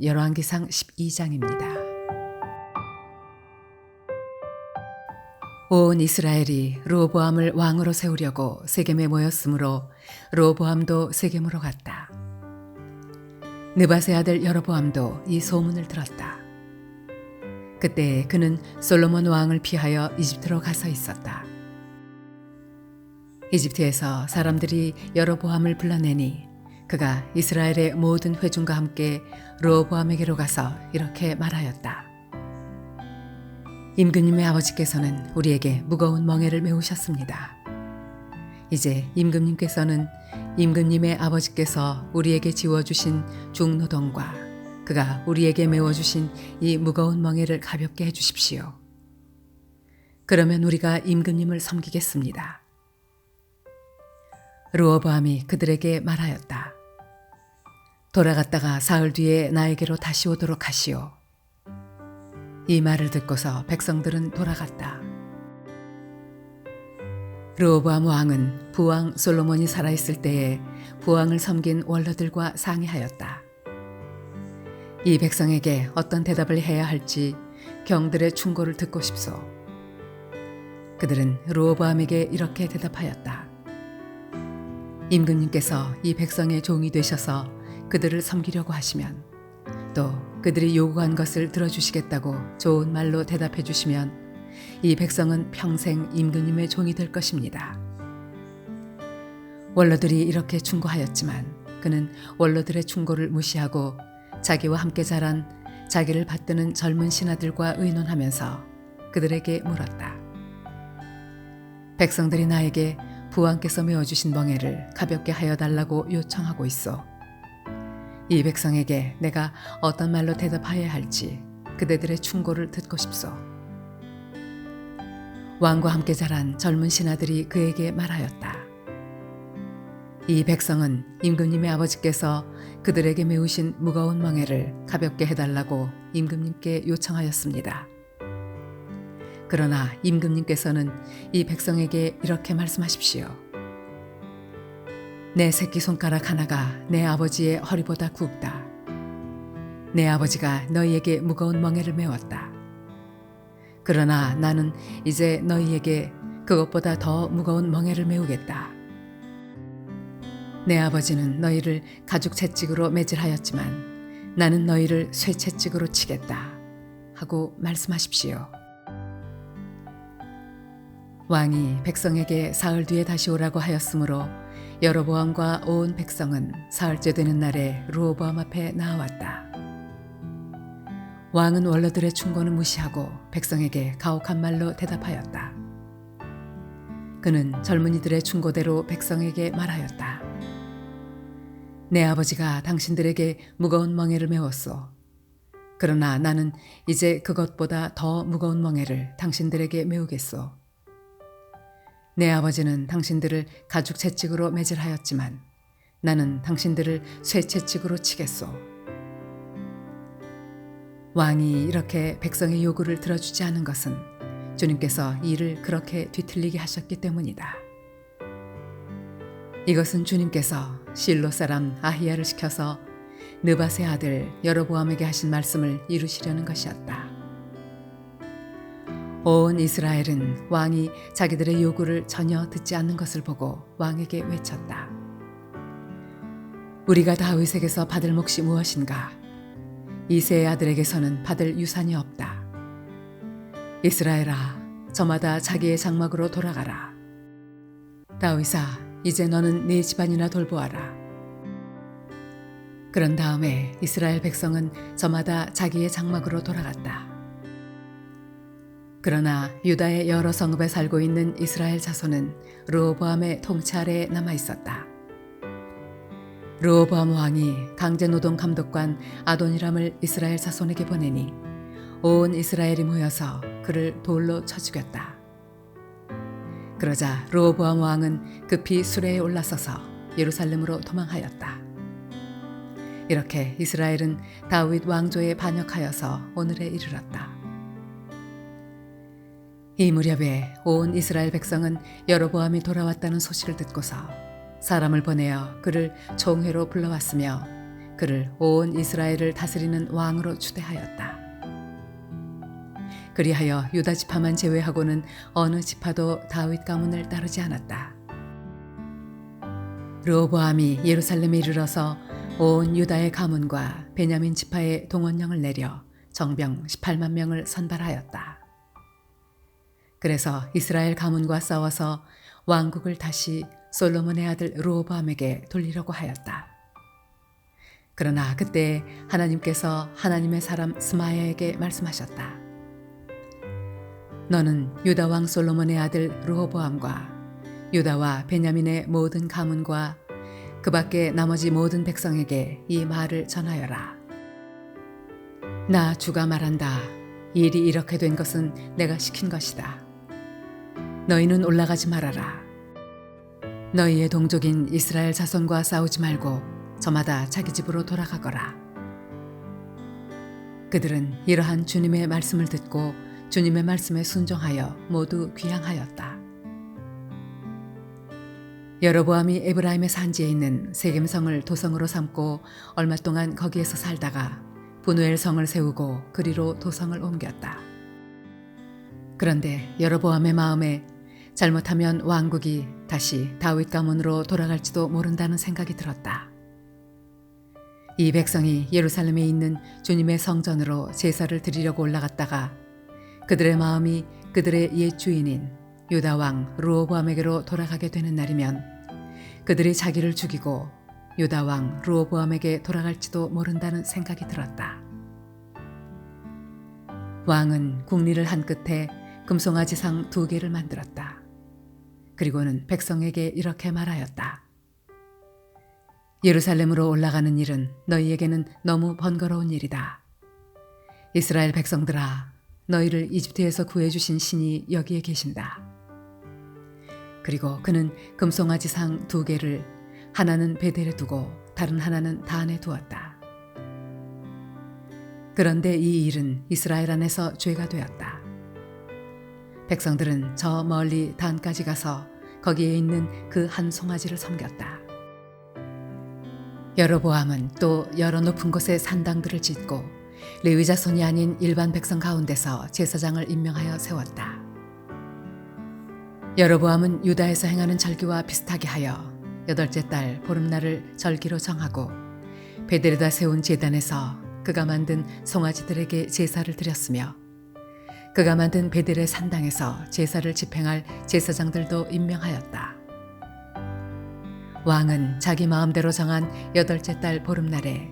열왕기상 12장입니다. 온 이스라엘이 로보암을 왕으로 세우려고 세겜에 모였으므로 로보암도 세겜으로 갔다. 느바세 아들 여로보암도 이 소문을 들었다. 그때 그는 솔로몬 왕을 피하여 이집트로 가서 있었다. 이집트에서 사람들이 여로보암을 불러내니 그가 이스라엘의 모든 회중과 함께 로보암에게로 가서 이렇게 말하였다. 임금님의 아버지께서는 우리에게 무거운 멍에를 메우셨습니다. 이제 임금님께서는 임금님의 아버지께서 우리에게 지워주신 중노동과 그가 우리에게 메워주신 이 무거운 멍에를 가볍게 해주십시오. 그러면 우리가 임금님을 섬기겠습니다. 르호보암이 그들에게 말하였다. 돌아갔다가 사흘 뒤에 나에게로 다시 오도록 하시오. 이 말을 듣고서 백성들은 돌아갔다. 르호보암 왕은 부왕 솔로몬이 살아있을 때에 부왕을 섬긴 원로들과 상의하였다. 이 백성에게 어떤 대답을 해야 할지 경들의 충고를 듣고 싶소. 그들은 르호보암에게 이렇게 대답하였다. 임금님께서 이 백성의 종이 되셔서 그들을 섬기려고 하시면 또 그들이 요구한 것을 들어주시겠다고 좋은 말로 대답해 주시면 이 백성은 평생 임금님의 종이 될 것입니다. 원로들이 이렇게 충고하였지만 그는 원로들의 충고를 무시하고 자기와 함께 자란 자기를 받드는 젊은 신하들과 의논하면서 그들에게 물었다. 백성들이 나에게 부왕께서 메어주신 멍에를 가볍게 하여 달라고 요청하고 있어. 이 백성에게 내가 어떤 말로 대답하여야 할지 그대들의 충고를 듣고 싶소. 왕과 함께 자란 젊은 신하들이 그에게 말하였다. 이 백성은 임금님의 아버지께서 그들에게 메우신 무거운 멍에를 가볍게 해달라고 임금님께 요청하였습니다. 그러나 임금님께서는 이 백성에게 이렇게 말씀하십시오. 내 새끼 손가락 하나가 내 아버지의 허리보다 굵다. 내 아버지가 너희에게 무거운 멍에를 메웠다. 그러나 나는 이제 너희에게 그것보다 더 무거운 멍에를 메우겠다. 내 아버지는 너희를 가죽 채찍으로 매질하였지만 나는 너희를 쇠 채찍으로 치겠다. 하고 말씀하십시오. 왕이 백성에게 사흘 뒤에 다시 오라고 하였으므로 여로보암과 온 백성은 사흘째 되는 날에 루호보암 앞에 나왔다. 왕은 원로들의 충고는 무시하고 백성에게 가혹한 말로 대답하였다. 그는 젊은이들의 충고대로 백성에게 말하였다. 내 아버지가 당신들에게 무거운 멍에를 메웠소. 그러나 나는 이제 그것보다 더 무거운 멍에를 당신들에게 메우겠소. 내 아버지는 당신들을 가죽 채찍으로 매질하였지만 나는 당신들을 쇠 채찍으로 치겠소. 왕이 이렇게 백성의 요구를 들어주지 않은 것은 주님께서 이를 그렇게 뒤틀리게 하셨기 때문이다. 이것은 주님께서 실로 사람 아히야를 시켜서 느바세 아들 여로보암에게 하신 말씀을 이루시려는 것이었다. 온 이스라엘은 왕이 자기들의 요구를 전혀 듣지 않는 것을 보고 왕에게 외쳤다. 우리가 다윗에게서 받을 몫이 무엇인가? 이세의 아들에게서는 받을 유산이 없다. 이스라엘아, 저마다 자기의 장막으로 돌아가라. 다윗아, 이제 너는 네 집안이나 돌보아라. 그런 다음에 이스라엘 백성은 저마다 자기의 장막으로 돌아갔다. 그러나 유다의 여러 성읍에 살고 있는 이스라엘 자손은 르호보암의 통치 아래에 남아 있었다. 르호보암 왕이 강제노동 감독관 아도니람을 이스라엘 자손에게 보내니 온 이스라엘이 모여서 그를 돌로 쳐 죽였다. 그러자 르호보암 왕은 급히 수레에 올라서서 예루살렘으로 도망하였다. 이렇게 이스라엘은 다윗 왕조에 반역하여서 오늘에 이르렀다. 이 무렵에 온 이스라엘 백성은 여로보암이 돌아왔다는 소식을 듣고서 사람을 보내어 그를 총회로 불러왔으며 그를 온 이스라엘을 다스리는 왕으로 추대하였다. 그리하여 유다 지파만 제외하고는 어느 지파도 다윗 가문을 따르지 않았다. 르호보암이 예루살렘에 이르러서 온 유다의 가문과 베냐민 지파의 동원령을 내려 정병 18만 명을 선발하였다. 그래서 이스라엘 가문과 싸워서 왕국을 다시 솔로몬의 아들 르호보암에게 돌리려고 하였다. 그러나 그때 하나님께서 하나님의 사람 스마야에게 말씀하셨다. 너는 유다 왕 솔로몬의 아들 르호보암과 유다와 베냐민의 모든 가문과 그 밖에 나머지 모든 백성에게 이 말을 전하여라. 나 주가 말한다. 일이 이렇게 된 것은 내가 시킨 것이다. 너희는 올라가지 말아라. 너희의 동족인 이스라엘 자손과 싸우지 말고 저마다 자기 집으로 돌아가거라. 그들은 이러한 주님의 말씀을 듣고 주님의 말씀에 순종하여 모두 귀향하였다. 여로보암이 에브라임의 산지에 있는 세겜성을 도성으로 삼고 얼마 동안 거기에서 살다가 분우엘 성을 세우고 그리로 도성을 옮겼다. 그런데 여로보암의 마음에 잘못하면 왕국이 다시 다윗 가문으로 돌아갈지도 모른다는 생각이 들었다. 이 백성이 예루살렘에 있는 주님의 성전으로 제사를 드리려고 올라갔다가 그들의 마음이 그들의 옛 주인인 유다 왕 르호보암에게로 돌아가게 되는 날이면 그들이 자기를 죽이고 유다 왕 르호보암에게 돌아갈지도 모른다는 생각이 들었다. 왕은 국리를 한 끝에 금송아지상 두 개를 만들었다. 그리고는 백성에게 이렇게 말하였다. 예루살렘으로 올라가는 일은 너희에게는 너무 번거로운 일이다. 이스라엘 백성들아, 너희를 이집트에서 구해주신 신이 여기에 계신다. 그리고 그는 금송아지 상 두 개를 하나는 베델에 두고 다른 하나는 단에 두었다. 그런데 이 일은 이스라엘 안에서 죄가 되었다. 백성들은 저 멀리 단까지 가서 거기에 있는 그 한 송아지를 섬겼다. 여로보암은 또 여러 높은 곳에 산당들을 짓고 레위 자손이 아닌 일반 백성 가운데서 제사장을 임명하여 세웠다. 여로보암은 유다에서 행하는 절기와 비슷하게 하여 여덟째 달 보름날을 절기로 정하고 베델에다 세운 제단에서 그가 만든 송아지들에게 제사를 드렸으며 그가 만든 베델의 산당에서 제사를 집행할 제사장들도 임명하였다. 왕은 자기 마음대로 정한 여덟째 달 보름날에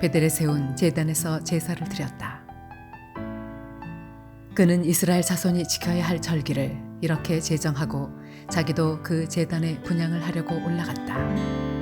베델에 세운 제단에서 제사를 드렸다. 그는 이스라엘 자손이 지켜야 할 절기를 이렇게 제정하고 자기도 그 제단에 분양을 하려고 올라갔다.